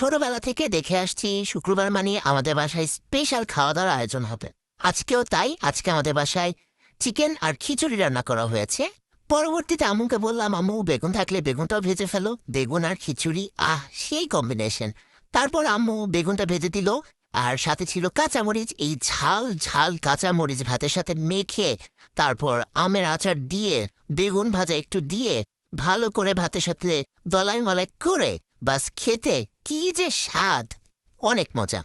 ছোটবেলা থেকে দেখে আসছি শুক্রবার মানে আমাদের বাসায় স্পেশাল খাওয়া দাওয়ার আয়োজন হবে। আজকেও তাই, আজকে আমাদের বাসায় চিকেন আর খিচুড়ি রান্না করা হয়েছে। পরবর্তীতে আম্মুকে বললাম, আম্মু, বেগুন থাকলে বেগুনটাও ভেজে ফেলো। বেগুন আর খিচুড়ি, আহ, সেই কম্বিনেশন তারপর আম্মু বেগুনটা ভেজে দিল, আর সাথে ছিল কাঁচামরিচ। এই ঝাল ঝাল কাঁচামরিচ ভাতের সাথে মেখে তারপর আমের আচার দিয়ে, বেগুন ভাজা একটু দিয়ে, ভালো করে ভাতের সাথে দলাই মলাই করে বাস খেতে কি যে স্বাদ। অনেক মজা।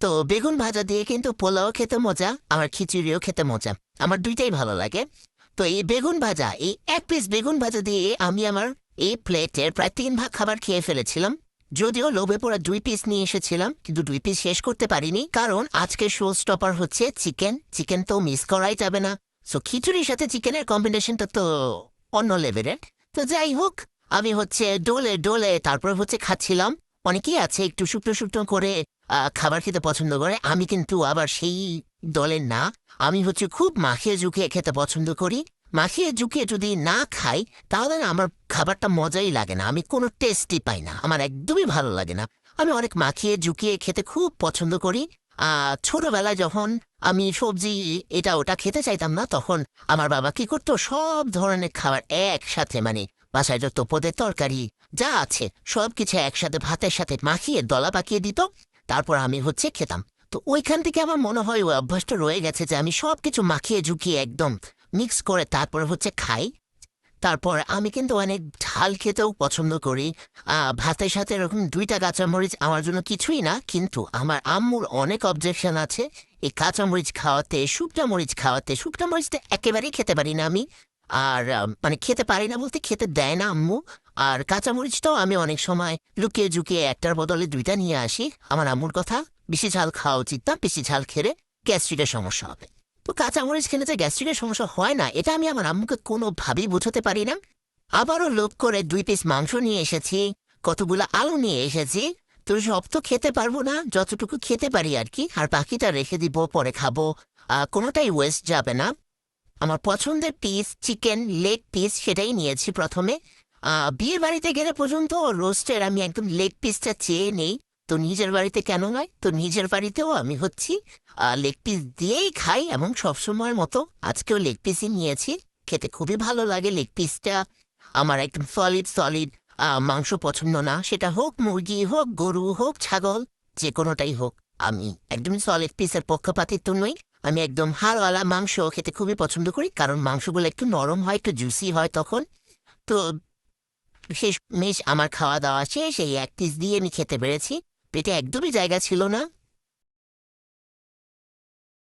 তো বেগুন ভাজা দিয়ে কিন্তু পোলাও খেতে মজা আমার খিচুড়িও খেতে মজা। আমার দুইটাই ভালো লাগে। তো এই বেগুন ভাজা, এই এক পিস বেগুন ভাজা দিয়ে আমি আমার এই প্লেটের প্রায় তিন ভাগ খাবার খেয়ে ফেলেছিলাম। যদিও লোভে পড়া দুই পিস নিয়ে এসেছিলাম, কিন্তু দুই পিস শেষ করতে পারিনি, কারণ আজকে শো স্টপার হচ্ছে চিকেন চিকেন তো মিস করাই যাবে না। সো খিচুড়ির সাথে চিকেনের কম্বিনেশনটা তো অন্য লেভেলের তো যাই হোক আমি হচ্ছে ডোলে ডোলে তারপর হচ্ছে খাচ্ছিলাম। অনেকেই আছে একটু শুকনো শুকনো করে খাবার খেতে পছন্দ করে। আমি কিন্তু আবার সেই দলের না। আমি হচ্ছে খুব মাখিয়ে ঝুঁকিয়ে খেতে পছন্দ করি। মাখিয়ে ঝুঁকিয়ে যদি না খাই, তাহলে আমার খাবারটা মজাই লাগে না। আমি কোনো টেস্টই পাই না। আমার একদমই ভালো লাগে না। আমি অনেক মাখিয়ে ঝুঁকিয়ে খেতে খুব পছন্দ করি। ছোটবেলায় যখন আমি সবজি এটা ওটা খেতে চাইতাম না, তখন আমার বাবা কি করতো? সব ধরনের খাবার একসাথে মানে বাসায় যত পদের তরকারি, যা আছে সব কিছু একসাথে ভাতের সাথে মাখিয়ে, দলা পাকিয়ে দিত। তারপর আমি হচ্ছে খেতাম। তো ওইখান থেকে আমার মনে হয় ওই অভ্যাসটা রয়ে গেছে যে আমি সব কিছু মাখিয়ে ঝুঁকিয়ে একদম মিক্স করে তারপরে হচ্ছে খাই। তারপর আমি কিন্তু অনেক ঝাল খেতেও পছন্দ করি। ভাতের সাথে এরকম দুইটা কাঁচামরিচ আমার জন্য কিছুই না, কিন্তু আমার আম্মুর অনেক অবজেকশন আছে। এই কাঁচামরিচ খাওয়াতে, শুকনা মরিচ খাওয়াতে, শুকনা মরিচটা একেবারেই খেতে পারি না আমি। আর মানে খেতে পারি না বলতে খেতে দেয় না আম্মু। আর কাঁচামরিচটাও আমি অনেক সময় লুকিয়ে ঝুঁকিয়ে একটার বদলে দুইটা নিয়ে আসি। আমার আম্মুর কথা, বেশি ঝাল খাওয়া উচিত না, বেশি ঝাল খেলে গ্যাস্ট্রিকের সমস্যা হবে। তো কাঁচামরিচ খেলে যে গ্যাস্ট্রিকের সমস্যা হয় না, এটা আমি আমার আম্মুকে কোনোভাবেই বোঝাতে পারি না। আবারও লোভ করে দুই পিস মাংস নিয়ে এসেছি, কতগুলো আলু নিয়ে এসেছি। তো সব তো খেতে পারব না, যতটুকু খেতে পারি আর কি। আর বাকিটা রেখে দিব, পরে খাব। কোনোটাই ওয়েস্ট যাবে না। আমার পছন্দের পিস চিকেন লেগ পিস সেটাই নিয়েছি প্রথমে। বিয়ের বাড়িতে গেলে পর্যন্ত রোস্টের আমি একদম লেগ পিসটা চেয়ে নেই। তো নিজের বাড়িতে কেন নয়? তো নিজের বাড়িতেও আমি হচ্ছি। লেগ পিস দিয়েই খাই এবং সবসময়ের মতো। আজকেও লেগ পিসই নিয়েছি। খেতে খুবই ভালো লাগে লেগ পিসটা আমার একদম সলিড সলিড মাংস পছন্দ না। সেটা হোক মুরগি হোক, গরু হোক, ছাগল যে কোনোটাই হোক, আমি একদম সলিড পিসের পক্ষপাতিত্ব নই। আমি একদম হাড়ওয়ালা মাংস খেতে খুবই পছন্দ করি, কারণ মাংসগুলো একটু নরম হয়, একটু জুসি হয় তখন। তো শেষ মেশ আমার খাওয়া দাওয়া শেষ, এই এক পিস দিয়ে আমি খেতে পেরেছি। পেটে একদমই জায়গা ছিল না।